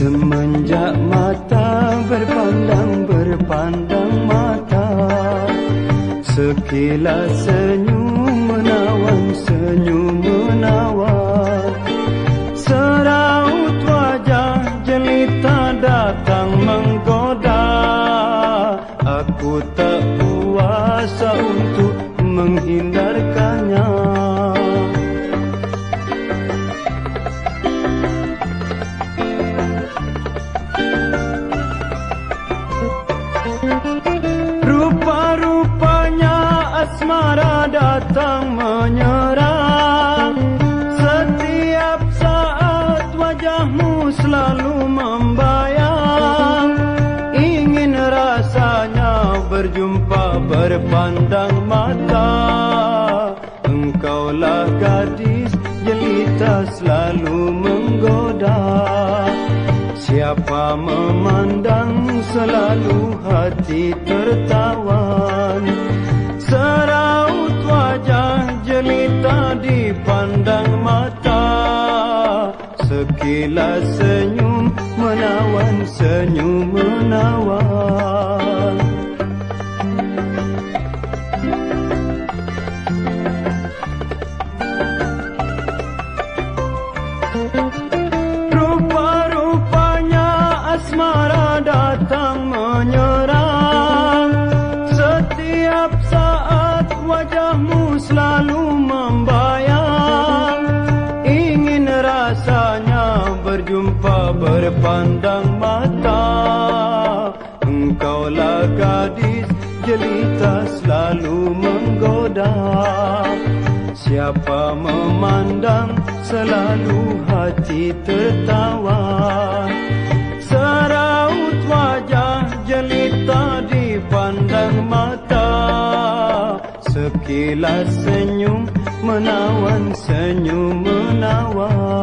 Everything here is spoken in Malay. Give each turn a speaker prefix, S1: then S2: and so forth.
S1: Semenjak mata berpandang berpandang mata Sekilas senyum menawan senyum menawan. Seraut wajah jelita datang menggoda. Aku tak kuasa untuk menghindarkannya asmara datang menyerang. Setiap saat wajahmu selalu membayang. Ingin rasanya berjumpa berpandang mata. Engkaulah gadis jelita selalu menggoda. Siapa memandang selalu hati tertawan dipandang mata. Sekilas senyum menawan senyum menawan. Rupa-rupanya asmara datang menyerang. Setiap saat wajahmu selalu membayang berjumpa berpandang mata. Engkaulah gadis jelita selalu menggoda. Siapa memandang selalu hati tertawa. Seraut wajah jelita dipandang mata. Sekilas senyum menawan senyum menawan